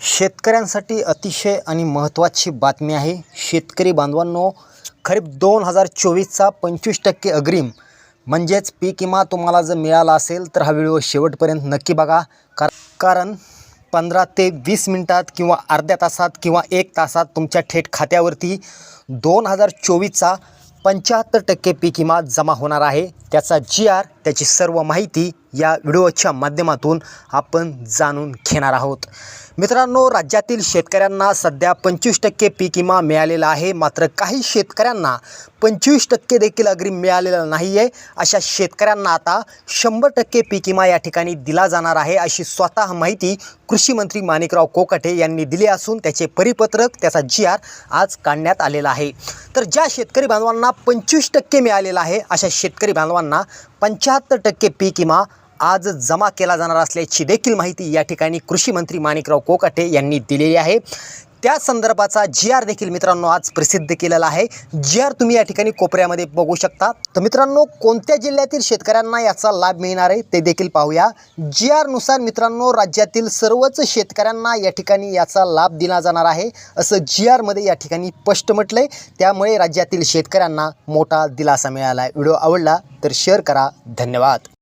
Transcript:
शेतकऱ्यांसाठी अतिशय आणि महत्त्वाची बातमी आहे. शेतकरी बांधवांनो खरीप दोन हजार चोवीसचा पंचवीस टक्के अग्रिम. म्हणजेच पीक विमा तुम्हाला जर मिळाला असेल तर हा व्हिडिओ शेवटपर्यंत नक्की बघा. कार कारण पंधरा ते वीस मिनटात किंवा अर्ध्या तासात किंवा एक तासात तुमच्या थेट खात्यावरती दोन हजार चोवीसचा पंच्याहत्तर टक्के पीक विमा जमा होणार आहे. त्याचा जी आर त्याची सर्व माहिती या व्हिडिओच्या माध्यमातून आपण जाणून घेणार आहोत. मित्रांनो राज्यातील शेतकऱ्यांना सध्या पंचवीस टक्के पीक विमा मिळालेला आहे. मात्र काही शेतकऱ्यांना पंचवीस टक्के देखील अग्रिम मिळालेला नाही आहे अशा शेतकऱ्यांना आता शंभर टक्के पीक विमा या ठिकाणी दिला जाणार आहे अशी स्वतः माहिती कृषी मंत्री माणिकराव कोकाटे यांनी दिली असून त्याचे परिपत्रक त्याचा जी आर आज काढण्यात आलेला आहे. तर ज्या शेतकरी बांधवांना पंचवीस टक्के मिळालेला आहे अशा शेतकरी बांधवांना पंच्याहत्तर टक्के पीक विमा आज जमा केला जाणार असल्याची देखील माहिती या ठिकाणी कृषी मंत्री माणिकराव कोकाटे यांनी दिलेली आहे. त्या संदर्भाचा जी आर देखील मित्रांनो आज प्रसिद्ध केलेला आहे. जी आर तुम्ही या ठिकाणी कोपऱ्यामध्ये बघू शकता. तर मित्रांनो कोणत्या जिल्ह्यातील शेतकऱ्यांना याचा लाभ मिळणार आहे ते देखील पाहूया. जी आरनुसार मित्रांनो राज्यातील सर्वच शेतकऱ्यांना या ठिकाणी याचा लाभ दिला जाणार आहे. असं जी आरमध्ये या ठिकाणी स्पष्ट म्हटलं आहे त्यामुळे राज्यातील शेतकऱ्यांना मोठा दिलासा मिळाला आहे व्हिडिओ आवडला तर शेअर करा. धन्यवाद.